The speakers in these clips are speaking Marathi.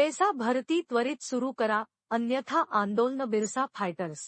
पेसा भरती त्वरित सुरू करा अन्यथा आंदोलन बिरसा फायटर्स.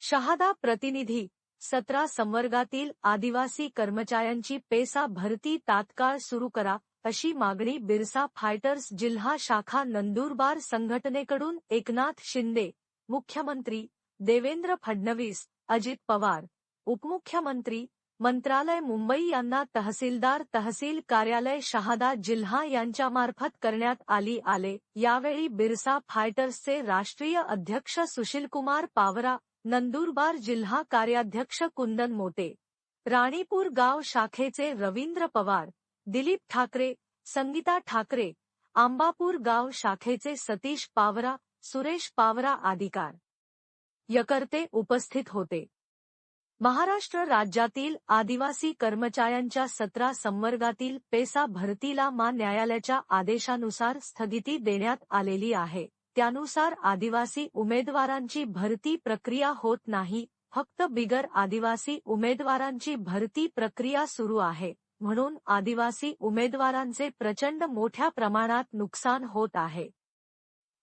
शहादा प्रतिनिधी सतरा संवर्गातील आदिवासी कर्मचाऱ्यांची पेसा भरती तात्काळ सुरू करा अशी मागणी बिरसा फायटर्स जिल्हा शाखा नंदुरबार संघटनेकडून एकनाथ शिंदे मुख्यमंत्री देवेंद्र फडणवीस अजित पवार उपमुख्यमंत्री मंत्रालय मुंबई यांना तहसीलदार तहसील कार्यालय शहादा जिल्हा यांच्यामार्फत करण्यात आली आले. यावेळी बिरसा फायटर्सचे राष्ट्रीय अध्यक्ष सुशीलकुमार पावरा नंदुरबार जिल्हा कार्याध्यक्ष कुंदन मोते राणीपूर गाव शाखेचे रवींद्र पवार दिलीप ठाकरे संगीता ठाकरे आंबापूर गाव शाखेचे सतीश पावरा सुरेश पावरा आदिकार यकर्ते उपस्थित होते. महाराष्ट्र राज्यातील आदिवासी कर्मचाऱ्यांच्या सतरा संवर्गातील पेसा भरतीला मा न्यायालयाच्या आदेशानुसार स्थगिती देण्यात आलेली आहे. त्यानुसार आदिवासी उमेदवारांची भरती प्रक्रिया होत नाही. फक्त बिगर आदिवासी उमेदवारांची भरती प्रक्रिया सुरू आहे. म्हणून आदिवासी उमेदवारांचे प्रचंड मोठ्या प्रमाणात नुकसान होत आहे.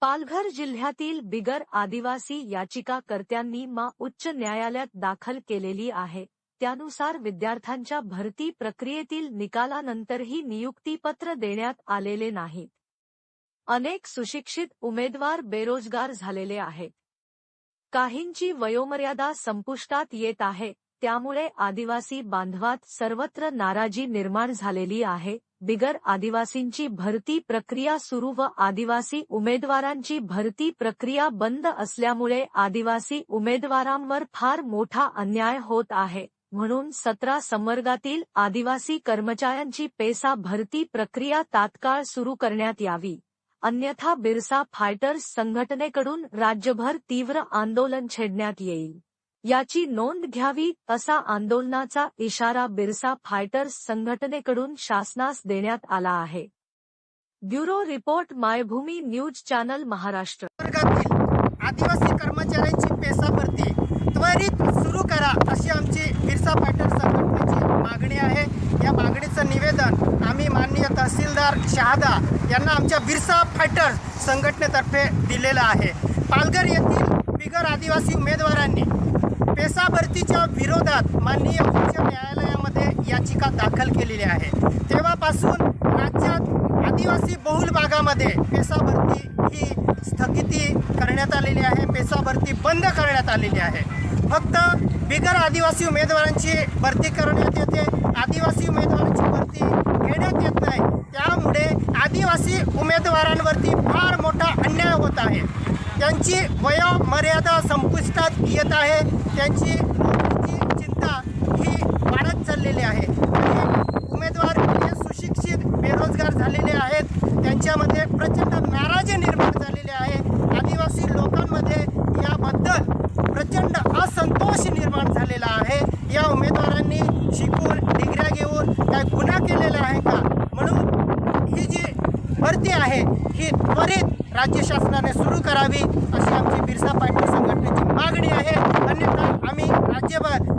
पालघर जिल्ह्यातील बिगर आदिवासी याचिकाकर्त्यांनी मा उच्च न्यायालयात दाखल केलेली आहे. त्यानुसार विद्यार्थ्यांच्या भरती प्रक्रियेतील निकालानंतरही नियुक्तीपत्र देण्यात आलेले नाहीत. अनेक सुशिक्षित उमेदवार बेरोजगार झालेले आहेत. काहींची वयोमर्यादा संपुष्टात येत आहे. त्यामुळे आदिवासी बांधवात सर्वत्र नाराजी निर्माण झालेली आहे. बिगर आदिवासींची भरती प्रक्रिया सुरू व आदिवासी उमेदवारांची भरती प्रक्रिया बंद असल्यामुळे आदिवासी उमेदवारांवर फार मोठा अन्याय होत आहे. म्हणून सतरा संवर्गातील आदिवासी कर्मचाऱ्यांची पेसा भरती प्रक्रिया तात्काळ सुरू करण्यात यावी. अन्यथा बिरसा फायटर्स संघटनेकडून राज्यभर तीव्र आंदोलन छेडण्यात येईल. याची नोंद घ्यावी असा आंदोलनाचा इशारा बिरसा फायटर्स संघटनेकडून शासनास देण्यात आला आहे. Bureau report Maybhumi news channel Maharashtra. आदिवासी कर्मचाऱ्यांची पेसा भरती त्वरित सुरू करा अशी आमची बिरसा फायटर संघटनेची मागणी आहे. या मागणीचं निवेदन आम्ही माननीय तहसीलदार शहादा यांना आमच्या बिरसा फायटर संघटनेतर्फे दिलेलं आहे. पालघर येथील बिगर आदिवासी उमेदवारांनी पेसा भरतीच्या विरोधात माननीय उच्च न्यायालयामध्ये याचिका दाखल केलेली आहे. तेव्हापासून राज्यात आदिवासी बहुल भागामध्ये पेसा भरती ही स्थगिती करण्यात आलेली आहे पेसा भरती बंद करण्यात आलेली आहे. फक्त बिगर आदिवासी उमेदवारांची भरती करण्यात येते आदिवासी उमेदवारांची भरती घेण्यात येत नाही. त्यामुळे आदिवासी उमेदवारांवरती फार मोठा अन्याय होत आहे. त्यांची वयोमर्यादा संपुष्टात येत आहे. त्यांची नोकरीची चिंता ही वाढत चाललेली आहे. आणि उमेदवार हे सुशिक्षित बेरोजगार झालेले आहेत. त्यांच्यामध्ये प्रचंड नाराजी निर्माण झालेली आहे. आदिवासी लोकांमध्ये याबद्दल प्रचंड असंतोष निर्माण झालेला आहे. या उमेदवारांनी शिकून डिग्र्या घेऊन काय गुन्हा केलेला आहे का? म्हणून ही जी भरती आहे ही त्वरित राज्य शासनाने सुरू करावी अशी आमची बिरसा पाटील संघटनेची मागणी आहे. अन्यथा आम्ही राज्यभर